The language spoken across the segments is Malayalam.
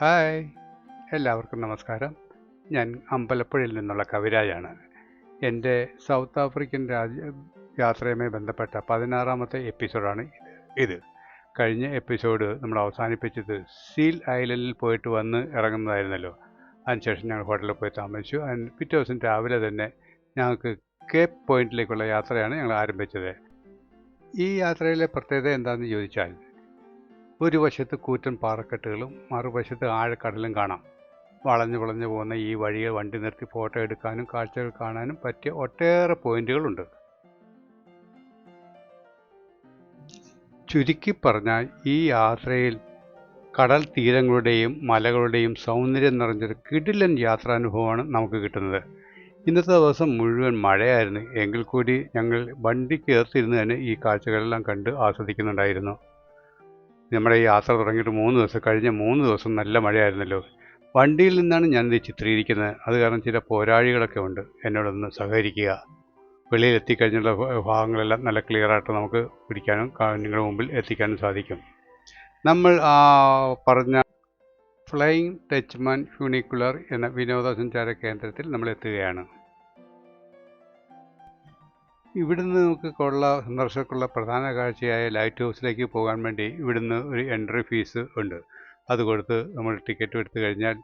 ഹായ്. എല്ലാവർക്കും നമസ്കാരം. ഞാൻ അമ്പലപ്പുഴയിൽ നിന്നുള്ള കവിരായാണ് എന്റെ സൗത്ത് ആഫ്രിക്കൻ രാജ്യ യാത്രയുമായി ബന്ധപ്പെട്ട പതിനാറാമത്തെ എപ്പിസോഡാണ് ഇത്. കഴിഞ്ഞ എപ്പിസോഡ് നമ്മൾ അവസാനിപ്പിച്ചത് സീൽ ഐലൻഡിൽ പോയിട്ട് വന്ന് ഇറങ്ങുന്നതായിരുന്നല്ലോ. അതിനുശേഷം ഞങ്ങൾ ഹോട്ടലിൽ പോയി താമസിച്ചു. അതിന് പിറ്റേ ദിവസം രാവിലെ തന്നെ ഞങ്ങൾക്ക് കേപ്പ് പോയിന്റിലേക്കുള്ള യാത്രയാണ് ഞങ്ങൾ ആരംഭിച്ചത്. ഈ യാത്രയിലെ പ്രത്യേകത എന്താണെന്ന് ചോദിച്ചാൽ ഒരു വശത്ത് കൂറ്റൻ പാറക്കെട്ടുകളും മറുവശത്ത് ആഴക്കടലും കാണാം. വളഞ്ഞു വളഞ്ഞു പോകുന്ന ഈ വഴിയെ വണ്ടി നിർത്തി ഫോട്ടോ എടുക്കാനും കാഴ്ചകൾ കാണാനും പറ്റിയ ഒട്ടേറെ പോയിന്റുകളുണ്ട്. ചുരുക്കി പറഞ്ഞാൽ ഈ യാത്രയിൽ കടൽ തീരങ്ങളുടെയും മലകളുടെയും സൗന്ദര്യം നിറഞ്ഞൊരു കിടിലൻ യാത്രാനുഭവമാണ് നമുക്ക് കിട്ടുന്നത്. ഇന്നത്തെ ദിവസം മുഴുവൻ മഴയായിരുന്നു. എങ്കിൽ കൂടി ഞങ്ങൾ വണ്ടി ചേർത്തിരുന്ന് തന്നെ ഈ കാഴ്ചകളെല്ലാം കണ്ട് ആസ്വദിക്കുന്നുണ്ടായിരുന്നു. നമ്മുടെ ഈ യാത്ര തുടങ്ങിയിട്ട് മൂന്ന് ദിവസം കഴിഞ്ഞ മൂന്ന് ദിവസം നല്ല മഴയായിരുന്നല്ലോ. വണ്ടിയിൽ നിന്നാണ് ഞാൻ ഞാനിത് ചിത്രീകരിക്കുന്നത്. അത് കാരണം ചില പോരാഴികളൊക്കെ ഉണ്ട് എന്നോടൊന്ന് സഹകരിക്കുക. വെളിയിൽ എത്തിക്കഴിഞ്ഞുള്ള ഭാഗങ്ങളെല്ലാം നല്ല ക്ലിയറായിട്ട് നമുക്ക് പിടിക്കാനും നിങ്ങളുടെ മുമ്പിൽ എത്തിക്കാനും സാധിക്കും. നമ്മൾ ആ പറഞ്ഞ ഫ്ലൈയിങ് ടച്ച്മാൻ ഫ്യൂണിക്കുലർ എന്ന വിനോദസഞ്ചാര കേന്ദ്രത്തിൽ നമ്മൾ എത്തുകയാണ്. ഇവിടുന്ന് നമുക്ക് കൊള്ള സന്ദർശകർക്കുള്ള പ്രധാന കാഴ്ചയായ ലൈറ്റ് ഹൗസിലേക്ക് പോകാൻ വേണ്ടി ഇവിടുന്ന് ഒരു എൻട്രി ഫീസ് ഉണ്ട്. അത് കൊടുത്ത് നമ്മൾ ടിക്കറ്റ് എടുത്തു കഴിഞ്ഞാൽ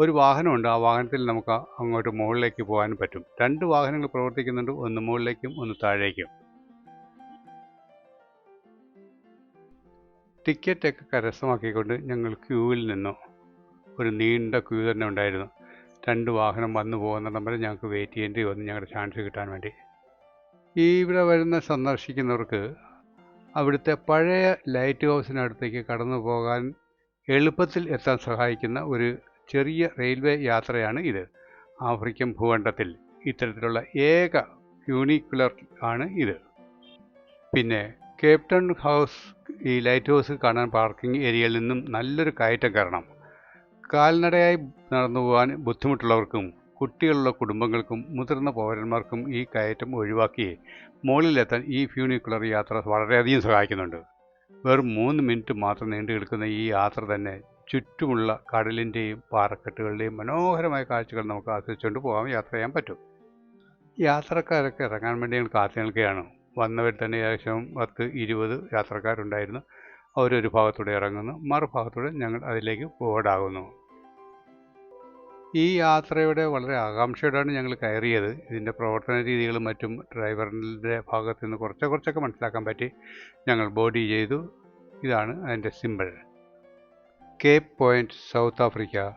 ഒരു വാഹനമുണ്ട്. ആ വാഹനത്തിൽ നമുക്ക് അങ്ങോട്ട് മുകളിലേക്ക് പോകാൻ പറ്റും. രണ്ട് വാഹനങ്ങൾ പ്രവർത്തിക്കുന്നുണ്ട്. ഒന്ന് മുകളിലേക്കും ഒന്ന് താഴേക്കും. ടിക്കറ്റൊക്കെ കരസ്ഥമാക്കിക്കൊണ്ട് ഞങ്ങൾ ക്യൂവിൽ നിന്നു. ഒരു നീണ്ട ക്യൂ തന്നെ ഉണ്ടായിരുന്നു. രണ്ട് വാഹനം വന്നു പോകുന്നിടം വരെ ഞങ്ങൾക്ക് വെയിറ്റ് ചെയ്യേണ്ടി വന്നു. ഞങ്ങളുടെ ചാൻസ് കിട്ടാൻ വേണ്ടി. ഈ ഇവിടെ വരുന്ന സന്ദർശിക്കുന്നവർക്ക് അവിടുത്തെ പഴയ ലൈറ്റ് ഹൗസിനടുത്തേക്ക് കടന്നു പോകാൻ എളുപ്പത്തിൽ എത്താൻ സഹായിക്കുന്ന ഒരു ചെറിയ റെയിൽവേ യാത്രയാണ് ഇത്. ആഫ്രിക്കൻ ഭൂഖണ്ഡത്തിൽ ഇത്തരത്തിലുള്ള ഏക യൂണിക്കുലർ ആണ് ഇത്. പിന്നെ കേപ്റ്റൺ ഹൗസ് ഈ ലൈറ്റ് ഹൗസ് കാണാൻ പാർക്കിംഗ് ഏരിയയിൽ നിന്നും നല്ലൊരു കയറ്റം കയറണം കാൽനടയായി നടന്നു പോകാൻ ബുദ്ധിമുട്ടുള്ളവർക്കും കുട്ടികളുള്ള കുടുംബങ്ങൾക്കും മുതിർന്ന പൗരന്മാർക്കും ഈ കയറ്റം ഒഴിവാക്കി മുകളിലെത്താൻ ഈ ഫ്യൂണിക്കുലർ യാത്ര വളരെയധികം സഹായിക്കുന്നുണ്ട്. വെറും മൂന്ന് മിനിറ്റ് മാത്രം നീണ്ടു കിടക്കുന്ന ഈ യാത്ര തന്നെ ചുറ്റുമുള്ള കടലിന്റെയും പാറക്കെട്ടുകളുടെയും മനോഹരമായ കാഴ്ചകൾ നമുക്ക് ആസ്വദിച്ചുകൊണ്ട് പോകാൻ യാത്ര ചെയ്യാൻ പറ്റും. യാത്രക്കാരൊക്കെ ഇറങ്ങാൻ വേണ്ടി ഞങ്ങൾ കാത്തു നിൽക്കുകയാണ്. വന്നവർ തന്നെ ഏകദേശം പത്ത് ഇരുപത് യാത്രക്കാരുണ്ടായിരുന്നു. അവരൊരു ഭാഗത്തൂടെ ഇറങ്ങുന്നു. മറുഭാഗത്തൂടെ ഞങ്ങൾ അതിലേക്ക് ഫോർഡാകുന്നു ഈ യാത്രയുടെ വളരെ ആകാംക്ഷയോടാണ് ഞങ്ങൾ കയറിയത്. ഇതിന്റെ പ്രവർത്തന രീതികളും മറ്റും ഡ്രൈവറിന്റെ ഭാഗത്ത് നിന്ന് കുറച്ച് കുറച്ചൊക്കെ മനസ്സിലാക്കാൻ പറ്റി. ഞങ്ങൾ ബോഡി ചെയ്തു. ഇതാണ് അതിന്റെ simple. Cape Point South Africa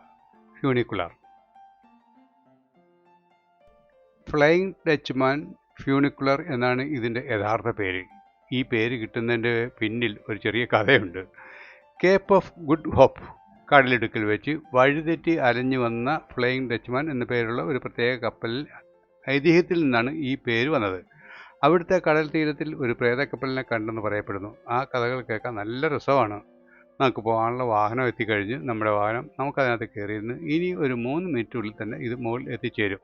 funicular. Flying Dutchman funicular എന്നാണ് ഇതിന്റെ യഥാർത്ഥ പേര്. ഈ പേര് കിട്ടുന്നതിന്റെ പിന്നിൽ ഒരു ചെറിയ കഥയുണ്ട്. Cape of Good Hope. കടലിടുക്കിൽ വെച്ച് വഴിതെറ്റി അരഞ്ഞു വന്ന ഫ്ലൈയിങ് ഡച്ച്മാൻ എന്ന പേരുള്ള ഒരു പ്രത്യേക കപ്പലിൽ ഐതിഹ്യത്തിൽ നിന്നാണ് ഈ പേര് വന്നത്. അവിടുത്തെ കടൽ തീരത്തിൽ ഒരു പ്രേതക്കപ്പലിനെ കണ്ടെന്ന് പറയപ്പെടുന്നു. ആ കഥകൾ കേൾക്കാൻ നല്ല രസമാണ്. നമുക്ക് പോകാനുള്ള വാഹനം എത്തിക്കഴിഞ്ഞ് നമ്മുടെ വാഹനം നമുക്കതിനകത്ത് കയറിയിരുന്ന് ഇനി ഒരു മൂന്ന് മിനിറ്റുള്ളിൽ തന്നെ ഇത് മുകളിൽ എത്തിച്ചേരും.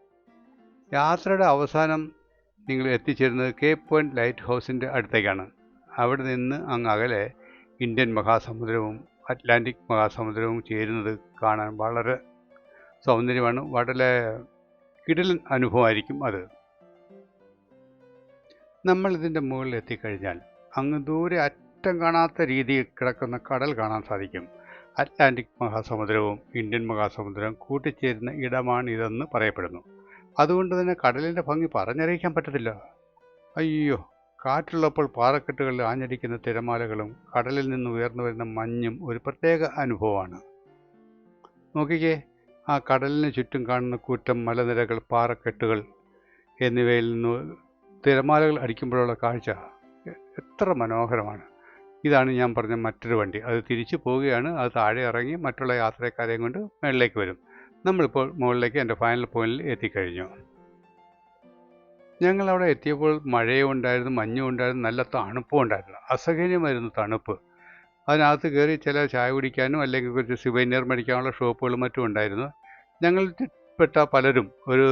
യാത്രയുടെ അവസാനം നിങ്ങൾ എത്തിച്ചേരുന്നത് കേപ്പ് പോയിന്റ് ലൈറ്റ് ഹൗസിന്റെ അടുത്തേക്കാണ്. അവിടെ നിന്ന് അങ്ങ് അകലെ ഇന്ത്യൻ മഹാസമുദ്രവും അറ്റ്ലാന്റിക് മഹാസമുദ്രവും ചേരുന്നത് കാണാൻ വളരെ സൗന്ദര്യമാണ്. വളരെ കിടിലൻ അനുഭവമായിരിക്കും അത്. നമ്മൾ ഇതിന്റെ മുകളിൽ എത്തിക്കഴിഞ്ഞാൽ അങ്ങ് ദൂരെ അറ്റം കാണാത്ത രീതിയിൽ കിടക്കുന്ന കടൽ കാണാൻ സാധിക്കും. അറ്റ്ലാന്റിക് മഹാസമുദ്രവും ഇന്ത്യൻ മഹാസമുദ്രവും കൂട്ടിച്ചേരുന്ന ഇടമാണിതെന്ന് പറയപ്പെടുന്നു. അതുകൊണ്ട് തന്നെ കടലിന്റെ ഭംഗി പറഞ്ഞറിയിക്കാൻ പറ്റത്തില്ല. അയ്യോ! കാറ്റുള്ളപ്പോൾ പാറക്കെട്ടുകളിൽ ആഞ്ഞടിക്കുന്ന തിരമാലകളും കടലിൽ നിന്ന് ഉയർന്നു വരുന്ന മഞ്ഞും ഒരു പ്രത്യേക അനുഭവമാണ്. നോക്കിക്കേ ആ കടലിന് ചുറ്റും കാണുന്ന കൂറ്റം മലനിരകൾ പാറക്കെട്ടുകൾ എന്നിവയിൽ നിന്ന് തിരമാലകൾ അടിക്കുമ്പോഴുള്ള കാഴ്ച എത്ര മനോഹരമാണ്. ഇതാണ് ഞാൻ പറഞ്ഞ മറ്റൊരു വണ്ടി. അത് തിരിച്ചു പോവുകയാണ്. അത് താഴെ ഇറങ്ങി മറ്റുള്ള യാത്രക്കാരെയും കൊണ്ട് മുകളിലേക്ക് വരും. നമ്മളിപ്പോൾ മുകളിലേക്ക് എന്റെ ഫൈനൽ പോയിന്റിൽ എത്തിക്കഴിഞ്ഞു. ഞങ്ങൾ അവിടെ എത്തിയപ്പോൾ മഴയും ഉണ്ടായിരുന്നു മഞ്ഞും ഉണ്ടായിരുന്നു നല്ല തണുപ്പും ഉണ്ടായിരുന്നു അസഹനീയമായിരുന്നു തണുപ്പ്. അതിനകത്ത് കയറി ചില ചായ കുടിക്കാനും അല്ലെങ്കിൽ കുറച്ച് സിവൈനിയർ മേടിക്കാനുള്ള ഷോപ്പുകളും മറ്റും ഉണ്ടായിരുന്നു. ഞങ്ങൾ പെട്ട പലരും ഒരു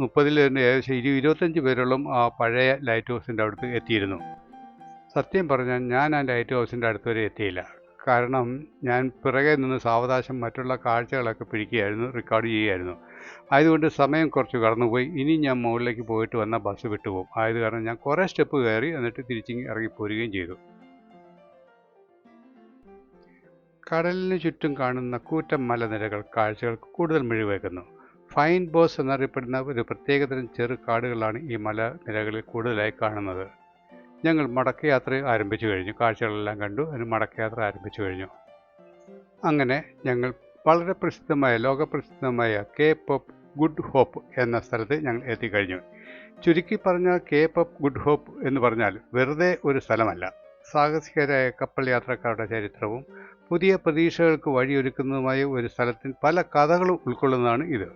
മുപ്പതിൽ തന്നെ ഏകദേശം ഇരു ഇരുപത്തഞ്ച് പേരോളം ആ പഴയ ലൈറ്റ് ഹൗസിന്റെ അടുത്ത് എത്തിയിരുന്നു. സത്യം പറഞ്ഞാൽ ഞാൻ ആ ലൈറ്റ് ഹൗസിന്റെ അടുത്ത് വരെ എത്തിയില്ല. കാരണം ഞാൻ പിറകെ നിന്ന് സാവകാശം മറ്റുള്ള കാഴ്ചകളൊക്കെ പിടിക്കുകയായിരുന്നു റെക്കോർഡ് ചെയ്യുകയായിരുന്നു. ആയതുകൊണ്ട് സമയം കുറച്ച് കടന്നുപോയി. ഇനി ഞാൻ മുകളിലേക്ക് പോയിട്ട് വന്ന ബസ് വിട്ടുപോകും. ആയത് കാരണം ഞാൻ കുറേ സ്റ്റെപ്പ് കയറി എന്നിട്ട് തിരിച്ച് ഇറങ്ങിപ്പോരുകയും ചെയ്തു. കടലിന് ചുറ്റും കാണുന്ന കൂറ്റൻ മലനിരകൾ കാഴ്ചകൾക്ക് കൂടുതൽ മിഴിവേക്കുന്നു ഫൈൻ ബോസ് എന്നറിയപ്പെടുന്ന ഒരു പ്രത്യേകതരം ചെറു കാടുകളാണ് ഈ മലനിരകളിൽ കൂടുതലായി കാണുന്നത്. ഞങ്ങൾ മടക്കയാത്ര ആരംഭിച്ചു കഴിഞ്ഞു. കാഴ്ചകളെല്ലാം കണ്ടു. അതിന് മടക്കയാത്ര ആരംഭിച്ചു കഴിഞ്ഞു. അങ്ങനെ ഞങ്ങൾ വളരെ പ്രസിദ്ധമായ ലോകപ്രസിദ്ധമായ കെ പോപ്പ് ഗുഡ് ഹോപ്പ് എന്ന സ്ഥലത്ത് ഞങ്ങൾ എത്തിക്കഴിഞ്ഞു. ചുരുക്കി പറഞ്ഞാൽ കെ പോപ്പ് ഗുഡ് ഹോപ്പ് എന്ന് പറഞ്ഞാൽ വെറുതെ ഒരു സ്ഥലമല്ല. സാഹസികരായ കപ്പൽ യാത്രക്കാരുടെ ചരിത്രവും പുതിയ പ്രതീക്ഷകൾക്ക് വഴിയൊരുക്കുന്നതുമായ ഒരു സ്ഥലത്തിൽ പല കഥകളും ഉൾക്കൊള്ളുന്നതാണ് ഇത്.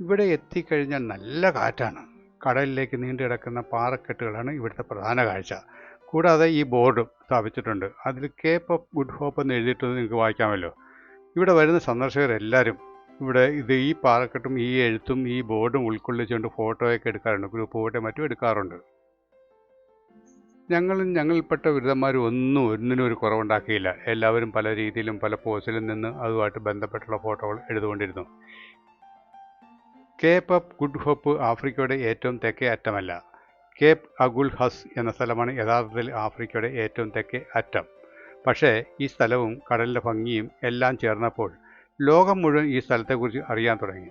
ഇവിടെ എത്തിക്കഴിഞ്ഞാൽ നല്ല കാറ്റാണ്. കടലിലേക്ക് നീണ്ടു കിടക്കുന്ന പാറക്കെട്ടുകളാണ് ഇവിടുത്തെ പ്രധാന കാഴ്ച. കൂടാതെ ഈ ബോർഡ് സ്ഥാപിച്ചിട്ടുണ്ട്. അതിൽ കേപ്പ് പോപ്പ് ഗുഡ് ഹോപ്പ് എന്ന് എഴുതിയിട്ടുണ്ട് നിങ്ങൾക്ക് വായിക്കാമല്ലോ. ഇവിടെ വരുന്ന സന്ദർശകരെല്ലാവരും ഇവിടെ ഇത് ഈ പാറക്കെട്ടും ഈ എഴുത്തും ഈ ബോർഡും ഉൾക്കൊള്ളിച്ചുകൊണ്ട് ഫോട്ടോയൊക്കെ എടുക്കാറുണ്ട്. ഗ്രൂപ്പ് ഫോട്ടോ മറ്റും എടുക്കാറുണ്ട്. ഞങ്ങളും ഞങ്ങളിൽപ്പെട്ട ബിരുദന്മാരും ഒന്നും ഒന്നിനും ഒരു കുറവുണ്ടാക്കിയില്ല. എല്ലാവരും പല രീതിയിലും പല പോസിലും നിന്ന് അതുമായിട്ട് ബന്ധപ്പെട്ടുള്ള ഫോട്ടോകൾ എടുത്തുകൊണ്ടിരുന്നു. കേപ്പ് ഓഫ് ഗുഡ് ഹോപ്പ് ആഫ്രിക്കയുടെ ഏറ്റവും തെക്കേ അറ്റമല്ല. കേപ്പ് അഗുൽ ഹസ് എന്ന സ്ഥലമാണ് യഥാർത്ഥത്തിൽ ആഫ്രിക്കയുടെ ഏറ്റവും തെക്കേ അറ്റം. പക്ഷേ ഈ സ്ഥലവും കടലിന്റെ ഭംഗിയും എല്ലാം ചേർന്നപ്പോൾ ലോകം മുഴുവൻ ഈ സ്ഥലത്തെക്കുറിച്ച് അറിയാൻ തുടങ്ങി.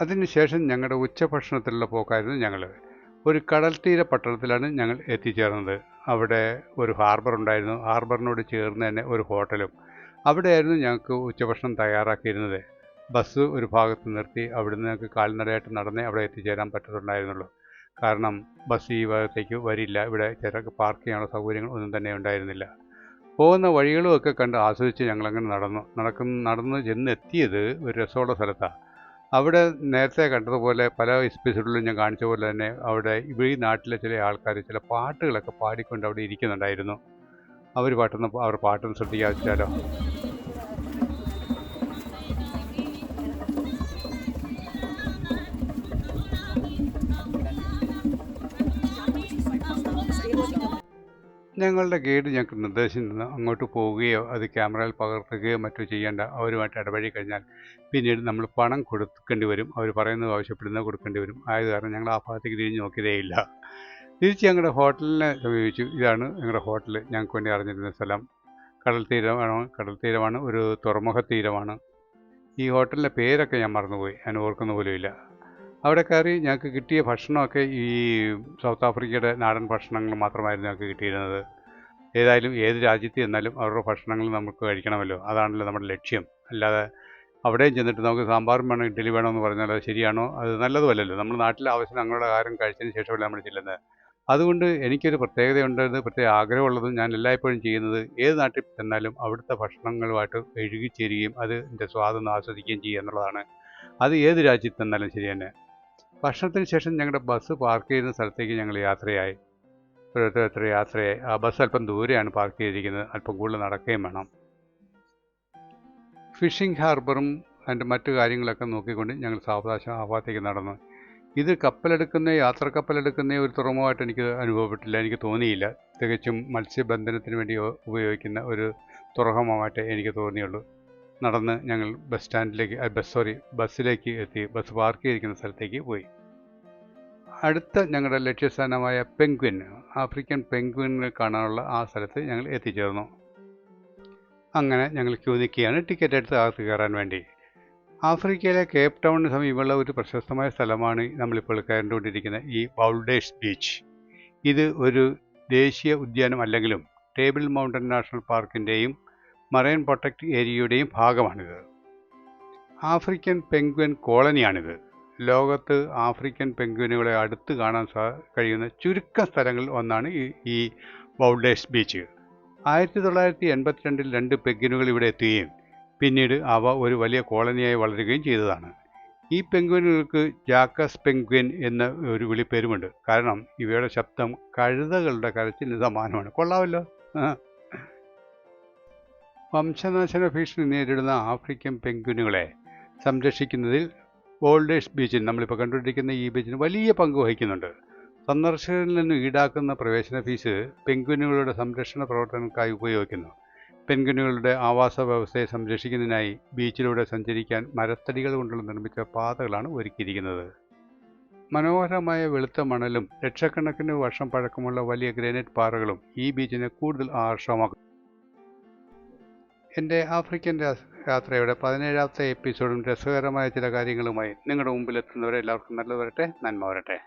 അതിനുശേഷം ഞങ്ങളുടെ ഉച്ചഭക്ഷണത്തിലുള്ള പോക്കായിരുന്നു ഞങ്ങൾ. ഒരു കടൽ തീര പട്ടണത്തിലാണ് ഞങ്ങൾ എത്തിച്ചേർന്നത്. അവിടെ ഒരു ഹാർബർ ഉണ്ടായിരുന്നു. ഹാർബറിനോട് ചേർന്ന് തന്നെ ഒരു ഹോട്ടലും. അവിടെയായിരുന്നു ഞങ്ങൾക്ക് ഉച്ചഭക്ഷണം തയ്യാറാക്കിയിരുന്നത്. ബസ് ഒരു ഭാഗത്ത് നിർത്തി അവിടുന്ന് ഞങ്ങൾക്ക് കാൽനടയായിട്ട് നടന്നേ അവിടെ എത്തിച്ചേരാൻ പറ്റത്തുണ്ടായിരുന്നുള്ളൂ. കാരണം ബസ് ഈ ഭാഗത്തേക്ക് വരില്ല. ഇവിടെ ചിലർക്ക് പാർക്ക് ചെയ്യാനുള്ള സൗകര്യങ്ങൾ ഒന്നും തന്നെ ഉണ്ടായിരുന്നില്ല. പോകുന്ന വഴികളും ഒക്കെ കണ്ട് ആസ്വദിച്ച് ഞങ്ങളങ്ങനെ നടന്നു. നടക്കും നടന്ന് ചെന്നെത്തിയത് ഒരു രസമുള്ള സ്ഥലത്താണ് അവിടെ നേരത്തെ കണ്ടതുപോലെ പല എപ്പിസോഡിലും ഞാൻ കാണിച്ച പോലെ തന്നെ അവിടെ ഈ നാട്ടിലെ ചില ആൾക്കാർ ചില പാട്ടുകളൊക്കെ പാടിക്കൊണ്ട് അവിടെ ഇരിക്കുന്നുണ്ടായിരുന്നു. അവർ പാട്ടൊന്ന് അവർ പാട്ടൊന്ന് ശ്രദ്ധിക്കാച്ചാലോ ഞങ്ങളുടെ ഗൈഡ് ഞങ്ങൾക്ക് നിർദ്ദേശം തന്നു. അങ്ങോട്ട് പോവുകയോ അത് ക്യാമറയിൽ പകർത്തുകയോ മറ്റോ ചെയ്യേണ്ട അവരുമായിട്ട് ഇടപഴകി കഴിഞ്ഞാൽ പിന്നീട് നമ്മൾ പണം കൊടുക്കേണ്ടി വരും. അവർ പറയുന്നത് ആവശ്യപ്പെടുന്നത് കൊടുക്കേണ്ടി വരും. ആയത് കാരണം ഞങ്ങൾ ആ ഭാഗത്തേക്ക് തിരിഞ്ഞ് നോക്കിയതേയില്ല. തിരിച്ച് ഞങ്ങളുടെ ഹോട്ടലിനെ സമീപിച്ചു. ഇതാണ് ഞങ്ങളുടെ ഹോട്ടൽ. ഞങ്ങൾക്ക് വേണ്ടി അറിഞ്ഞിരുന്ന സ്ഥലം. കടൽ തീരമാണ്. കടൽ തീരമാണ്. ഒരു തുറമുഖ തീരമാണ്. ഈ ഹോട്ടലിന്റെ പേരൊക്കെ ഞാൻ മറന്നുപോയി. ഞാൻ ഓർക്കുന്ന പോലുമില്ല. അവിടെ കയറി ഞങ്ങൾക്ക് കിട്ടിയ ഭക്ഷണമൊക്കെ ഈ സൗത്ത് ആഫ്രിക്കയുടെ നാടൻ ഭക്ഷണങ്ങൾ മാത്രമായിരുന്നു ഞങ്ങൾക്ക് കിട്ടിയിരുന്നത്. ഏതായാലും ഏത് രാജ്യത്ത് ചെന്നാലും അവരുടെ ഭക്ഷണങ്ങൾ നമുക്ക് കഴിക്കണമല്ലോ. അതാണല്ലോ നമ്മുടെ ലക്ഷ്യം. അല്ലാതെ അവിടെയും ചെന്നിട്ട് നമുക്ക് സാമ്പാറും വേണം ഇഡ്ഡലി വേണമെന്ന് പറഞ്ഞാൽ അത് ശരിയാണോ? അത് നല്ലതുമല്ലല്ലോ. നമ്മുടെ നാട്ടിലെ ആവശ്യം ഞങ്ങളുടെ ആഹാരം കഴിച്ചതിന് ശേഷമല്ല നമ്മൾ ചെല്ലുന്നത്. അതുകൊണ്ട് എനിക്കൊരു പ്രത്യേകതയുണ്ടെന്ന് പ്രത്യേക ആഗ്രഹമുള്ളതും ഞാൻ എല്ലായ്പ്പോഴും ചെയ്യുന്നത് ഏത് നാട്ടിൽ ചെന്നാലും അവിടുത്തെ ഭക്ഷണങ്ങളുമായിട്ട് എഴുകിച്ചേരുകയും അതിന്റെ സ്വാദൊന്ന് ആസ്വദിക്കുകയും ചെയ്യുക എന്നുള്ളതാണ്. അത് ഏത് രാജ്യത്ത് ചെന്നാലും ശരി തന്നെ. ഭക്ഷണത്തിന് ശേഷം ഞങ്ങളുടെ ബസ് പാർക്ക് ചെയ്യുന്ന സ്ഥലത്തേക്ക് ഞങ്ങൾ യാത്രയായി. ഓരോരുത്തർ എത്ര യാത്രയായി. ആ ബസ് അല്പം ദൂരെയാണ് പാർക്ക് ചെയ്തിരിക്കുന്നത്. അല്പം കൂടുതൽ നടക്കുകയും വേണം. ഫിഷിംഗ് ഹാർബറും അതിന്റെ മറ്റു കാര്യങ്ങളൊക്കെ നോക്കിക്കൊണ്ട് ഞങ്ങൾ സാവകാശം ആ ഭാഗത്തേക്ക് നടന്നു. ഇത് കപ്പലെടുക്കുന്ന യാത്ര കപ്പലെടുക്കുന്ന ഒരു തുറമുഖമായിട്ട് എനിക്ക് അനുഭവപ്പെട്ടില്ല. എനിക്ക് തോന്നിയില്ല. തികച്ചും മത്സ്യബന്ധനത്തിന് വേണ്ടി ഉപയോഗിക്കുന്ന ഒരു തുറമുഖമായിട്ട് എനിക്ക് തോന്നിയുള്ളൂ. നടന്ന് ഞങ്ങൾ ബസ് സ്റ്റാൻഡിലേക്ക് ബസ് സോറി ബസ്സിലേക്ക് എത്തി. ബസ് പാർക്ക് ചെയ്തിരിക്കുന്ന സ്ഥലത്തേക്ക് പോയി. അടുത്ത ഞങ്ങളുടെ ലക്ഷ്യസ്ഥാനമായ പെൻഗ്വിൻ ആഫ്രിക്കൻ പെൻഗ്വിനെ കാണാനുള്ള ആ സ്ഥലത്ത് ഞങ്ങൾ എത്തിച്ചേർന്നു. അങ്ങനെ ഞങ്ങൾ ക്യൂ നിൽക്കുകയാണ്. ടിക്കറ്റ് എടുത്ത് അകത്ത് കയറാൻ വേണ്ടി. ആഫ്രിക്കയിലെ കേപ്പ് ടൗണിന് സമീപമുള്ള ഒരു പ്രശസ്തമായ സ്ഥലമാണ് നമ്മളിപ്പോൾ കയറിക്കൊണ്ടിരിക്കുന്ന ഈ ബൗൾഡേഴ്സ് ബീച്ച് ഇത് ഒരു ദേശീയ ഉദ്യാനം അല്ലെങ്കിലും ടേബിൾ മൗണ്ടൻ നാഷണൽ പാർക്കിന്റെയും മറൈൻ പ്രൊട്ടക്റ്റ് ഏരിയയുടെയും ഭാഗമാണിത്. ആഫ്രിക്കൻ പെൻഗ്വിൻ കോളനിയാണിത്. ലോകത്ത് ആഫ്രിക്കൻ പെൻഗ്വിനുകളെ അടുത്ത് കാണാൻ കഴിയുന്ന ചുരുക്ക സ്ഥലങ്ങളിൽ ഒന്നാണ് ഈ ബൗൾഡേഴ്സ് ബീച്ച്. ആയിരത്തി തൊള്ളായിരത്തി എൺപത്തിരണ്ടിൽ രണ്ട് പെൻഗ്വിനുകൾ ഇവിടെ എത്തുകയും പിന്നീട് അവ ഒരു വലിയ കോളനിയായി വളരുകയും ചെയ്തതാണ്. ഈ പെൻഗ്വിനുകൾക്ക് ജാക്കസ് പെൻഗ്വിൻ എന്ന ഒരു വിളിപ്പേരുമുണ്ട്. കാരണം ഇവയുടെ ശബ്ദം കഴുതകളുടെ കരച്ചിന് സമാനമാണ്. കൊള്ളാമല്ലോ. വംശനാശന ഭീഷണി നേരിടുന്ന ആഫ്രിക്കൻ പെൻഗ്വിനുകളെ സംരക്ഷിക്കുന്നതിൽ ബോൾഡേഴ്സ് ബീച്ചിൽ നമ്മളിപ്പോൾ കണ്ടുകൊണ്ടിരിക്കുന്ന ഈ ബീച്ചിന് വലിയ പങ്ക് വഹിക്കുന്നുണ്ട്. സന്ദർശകരിൽ നിന്ന് ഈടാക്കുന്ന പ്രവേശന ഫീസ് പെൻഗ്വിനുകളുടെ സംരക്ഷണ പ്രവർത്തനങ്ങൾക്കായി ഉപയോഗിക്കുന്നു. പെൻഗ്വിനുകളുടെ ആവാസ വ്യവസ്ഥയെ സംരക്ഷിക്കുന്നതിനായി ബീച്ചിലൂടെ സഞ്ചരിക്കാൻ മരത്തടികൾ കൊണ്ടുള്ള നിർമ്മിച്ച പാതകളാണ് ഒരുക്കിയിരിക്കുന്നത്. മനോഹരമായ വെളുത്ത മണലും ലക്ഷക്കണക്കിന് വർഷം പഴക്കമുള്ള വലിയ ഗ്രാനൈറ്റ് പാറകളും ഈ ബീച്ചിനെ കൂടുതൽ ആകർഷകമാക്കും എന്റെ ആഫ്രിക്കൻ യാത്രയുടെ പതിനേഴാമത്തെ എപ്പിസോഡും രസകരമായ ചില കാര്യങ്ങളുമായി നിങ്ങളുടെ മുമ്പിൽ എത്തുന്നവരെ എല്ലാവർക്കും നല്ലത് വരട്ടെ നന്മ വരട്ടെ.